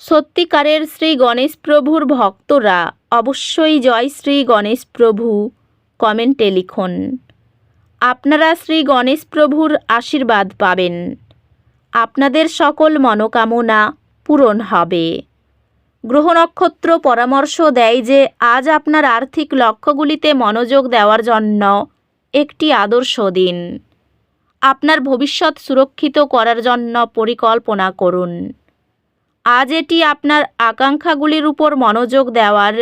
সত্যিকারের শ্রী গণেশ প্রভুর ভক্তরা অবশ্যই জয় শ্রী গণেশ প্রভু কমেন্টে লিখুন। আপনারা শ্রী গণেশ প্রভুর আশীর্বাদ পাবেন। আপনাদের সকল মনোকামনা পূরণ হবে। গ্রহ নক্ষত্র পরামর্শ দেয় যে আজ আপনার আর্থিক লক্ষ্যগুলিতে মনোযোগ দেওয়ার জন্য একটি আদর্শ দিন। আপনার ভবিষ্যৎ সুরক্ষিত করার জন্য পরিকল্পনা করুন। আজ এটি আপনার আকাঙ্ক্ষাগুলির উপর মনোযোগ দেওয়ার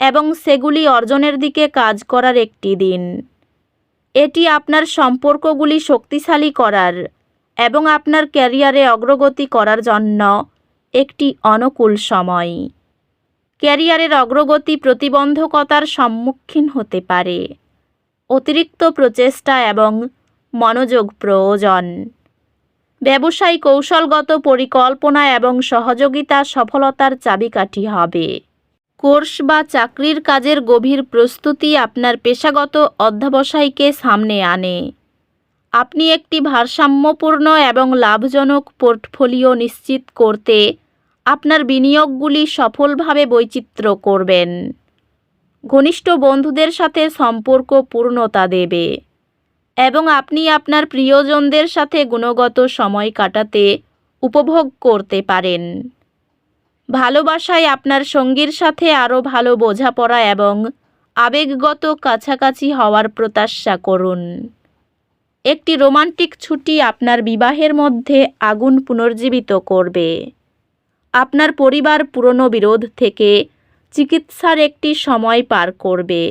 এবং সেগুলি অর্জনের দিকে কাজ করার একটি দিন। এটি আপনার সম্পর্কগুলি শক্তিশালী করার এবং আপনার ক্যারিয়ারে অগ্রগতি করার জন্য একটি অনুকূল সময়। ক্যারিয়ারের অগ্রগতি প্রতিবন্ধকতার সম্মুখীন হতে পারে। অতিরিক্ত প্রচেষ্টা এবং মনোযোগ প্রয়োজন। ব্যবসায়ী কৌশলগত পরিকল্পনা এবং সহযোগিতা সফলতার চাবিকাঠি হবে। কোর্স বা চাকরির কাজের গভীর প্রস্তুতি আপনার পেশাগত অধ্যবসায়কে সামনে আনে। আপনি একটি ভারসাম্যপূর্ণ এবং লাভজনক পোর্টফোলিও নিশ্চিত করতে আপনার বিনিয়োগগুলি সফলভাবে বৈচিত্র্য করবেন। ঘনিষ্ঠ বন্ধুদের সাথে সম্পর্ক পূর্ণতা দেবে। এবং আপনি আপনার প্রিয়জনদের সাথে গুণগত সময় কাটাতে উপভোগ করতে পারেন। ভালোবাসায় আপনার সঙ্গীর সাথে আরও ভালো বোঝাপড়া এবং আবেগগত কাছাকাছি হওয়ার প্রত্যাশা করুন। একটি রোমান্টিক ছুটি আপনার বিবাহের মধ্যে আগুন পুনর্জীবিত করবে। আপনার পরিবার পুরনো বিরোধ থেকে চিকিৎসার একটি সময় পার করবে,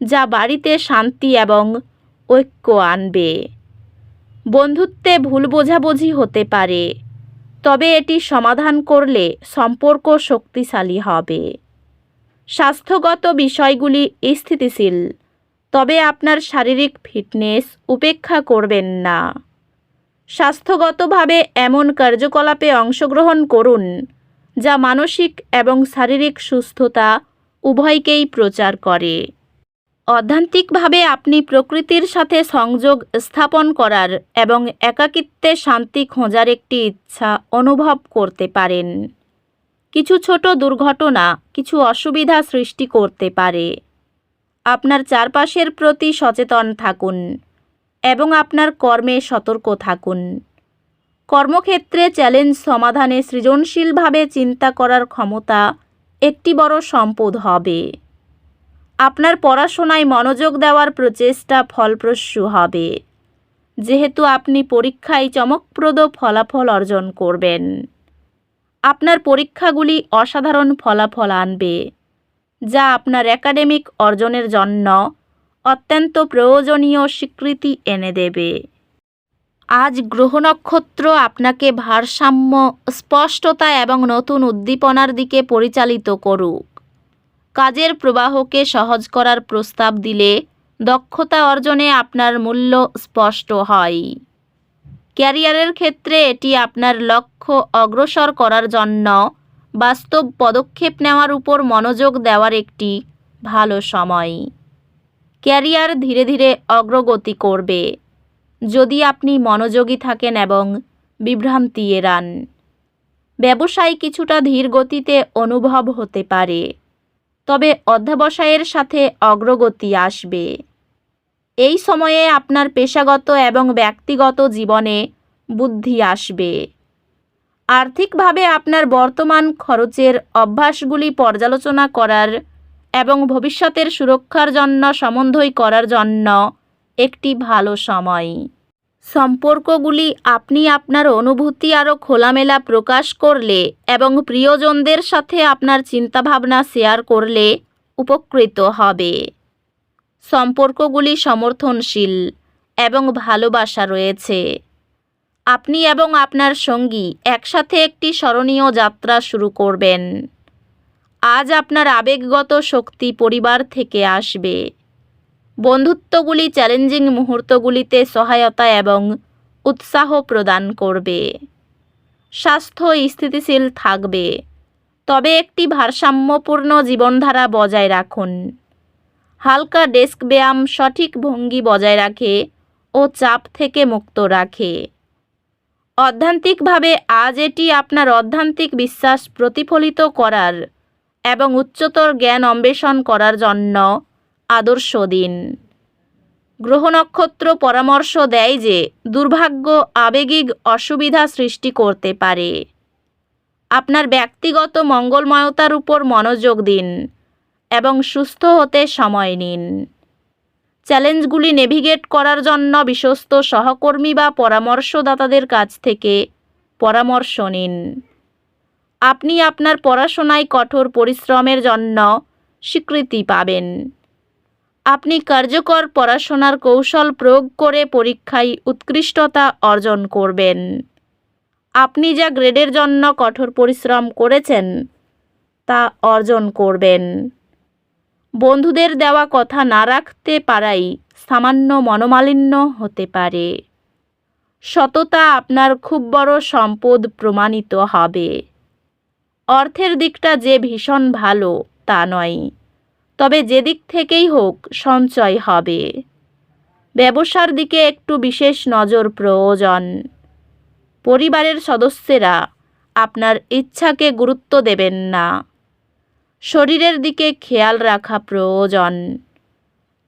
যা বাড়িতে শান্তি এবং ঐক্য আনবে। বন্ধুত্বে ভুল বোঝাবুঝি হতে পারে, তবে এটি সমাধান করলে সম্পর্ক শক্তিশালী হবে। স্বাস্থ্যগত বিষয়গুলি স্থিতিশীল, তবে আপনার শারীরিক ফিটনেস উপেক্ষা করবেন না। স্বাস্থ্যগতভাবে এমন কার্যকলাপে অংশগ্রহণ করুন, যা মানসিক এবং শারীরিক সুস্থতা উভয়কেই প্রচার করে। অধ্যান্তিকভাবে আপনি প্রকৃতির সাথে সংযোগ স্থাপন করার এবং একাকিত্বে শান্তি খোঁজার একটি ইচ্ছা অনুভব করতে পারেন। কিছু ছোট দুর্ঘটনা, কিছু অসুবিধা সৃষ্টি করতে পারে। আপনার চারপাশের প্রতি সচেতন থাকুন এবং আপনার কর্মে সতর্ক থাকুন। কর্মক্ষেত্রে চ্যালেঞ্জ সমাধানে সৃজনশীলভাবে চিন্তা করার ক্ষমতা একটি বড় সম্পদ হবে। আপনার পড়াশোনায় মনোযোগ দেওয়ার প্রচেষ্টা ফলপ্রসূ হবে। যেহেতু আপনি পরীক্ষায় চমকপ্রদ ফলাফল অর্জন করবেন। আপনার পরীক্ষাগুলি অসাধারণ ফলাফল আনবে, যা আপনার একাডেমিক অর্জনের জন্য অত্যন্ত প্রয়োজনীয় স্বীকৃতি এনে দেবে। আজ গ্রহ নক্ষত্র আপনাকে ভারসাম্য, স্পষ্টতা এবং নতুন উদ্দীপনার দিকে পরিচালিত করুক। কাজের প্রবাহকে সহজ করার প্রস্তাব দিলে দক্ষতা অর্জনে আপনার মূল্য স্পষ্ট হয়। ক্যারিয়ারের ক্ষেত্রে এটি আপনার লক্ষ্য অগ্রসর করার জন্য বাস্তব পদক্ষেপ নেওয়ার উপর মনোযোগ দেওয়ার একটি ভালো সময়। ক্যারিয়ার ধীরে ধীরে অগ্রগতি করবে। যদি আপনি মনোযোগী থাকেন এবং বিভ্রান্তি এড়ান ব্যবসায় কিছুটা ধীর গতিতে অনুভব হতে পারে। তবে অধ্যাবসায়ের সাথে অগ্রগতি আসবে। এই সময়ে আপনার পেশাগত এবং ব্যক্তিগত জীবনে বুদ্ধি আসবে। আর্থিকভাবে আপনার বর্তমান খরচের অভ্যাসগুলি পর্যালোচনা করার এবং ভবিষ্যতের সুরক্ষার জন্য, সমন্বয় করার জন্য একটি ভালো সময়। সম্পর্কগুলি আপনি আপনার অনুভূতি আরও খোলামেলা প্রকাশ করলে এবং প্রিয়জনদের সাথে আপনার চিন্তাভাবনা শেয়ার করলে উপকৃত হবে। সম্পর্কগুলি সমর্থনশীল এবং ভালোবাসা রয়েছে। আপনি এবং আপনার সঙ্গী একসাথে একটি স্মরণীয় যাত্রা শুরু করবেন। আজ আপনার আবেগগত শক্তি পরিবার থেকে আসবে। বন্ধুত্বগুলি চ্যালেঞ্জিং মুহূর্তগুলিতে সহায়তা এবং উৎসাহ প্রদান করবে। স্বাস্থ্য স্থিতিশীল থাকবে। তবে একটি ভারসাম্যপূর্ণ জীবনধারা বজায় রাখুন। হালকা ডেস্ক ব্যায়াম সঠিক ভঙ্গি বজায় রাখে ও চাপ থেকে মুক্ত রাখে। অধ্যান্তিকভাবে আজ এটি আপনার অধ্যান্তিক বিশ্বাস প্রতিফলিত করার এবং উচ্চতর জ্ঞান অন্বেষণ করার জন্য আদর্শ দিন। গ্রহ নক্ষত্র পরামর্শ দেয় যে, দুর্ভাগ্য, আবেগিক অসুবিধা সৃষ্টি করতে পারে। আপনার ব্যক্তিগত মঙ্গলময়তার উপর মনোযোগ দিন এবং সুস্থ হতে সময় নিন। চ্যালেঞ্জগুলি নেভিগেট করার জন্য বিশ্বস্ত সহকর্মী বা পরামর্শদাতাদের কাছ থেকে পরামর্শ নিন। আপনি আপনার পড়াশোনায় কঠোর পরিশ্রমের জন্য স্বীকৃতি পাবেন। আপনি কার্যকর পড়াশোনার কৌশল প্রয়োগ করে পরীক্ষায় উৎকৃষ্টতা অর্জন করবেন। আপনি যা গ্রেডের জন্য কঠোর পরিশ্রম করেছেন, তা অর্জন করবেন। বন্ধুদের দেওয়া কথা না রাখতে পারাই সামান্য মনোমালিন্য হতে পারে। সততা আপনার খুব বড় সম্পদ প্রমাণিত হবে। অর্থের দিকটা যে ভীষণ ভালো, তা নয়। তবে যেদিক থেকেই হোক সঞ্চয় হবে। ব্যবসার দিকে একটু বিশেষ নজর প্রয়োজন। পরিবারের সদস্যেরা আপনার ইচ্ছাকে গুরুত্ব দেবেন না। শরীরের দিকে খেয়াল রাখা প্রয়োজন।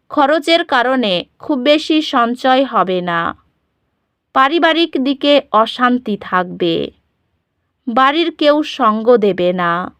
খরচের কারণে খুব বেশি সঞ্চয় হবে না। পারিবারিক দিকে অশান্তি থাকবে। বাড়ির কেউ সঙ্গ দেবে না।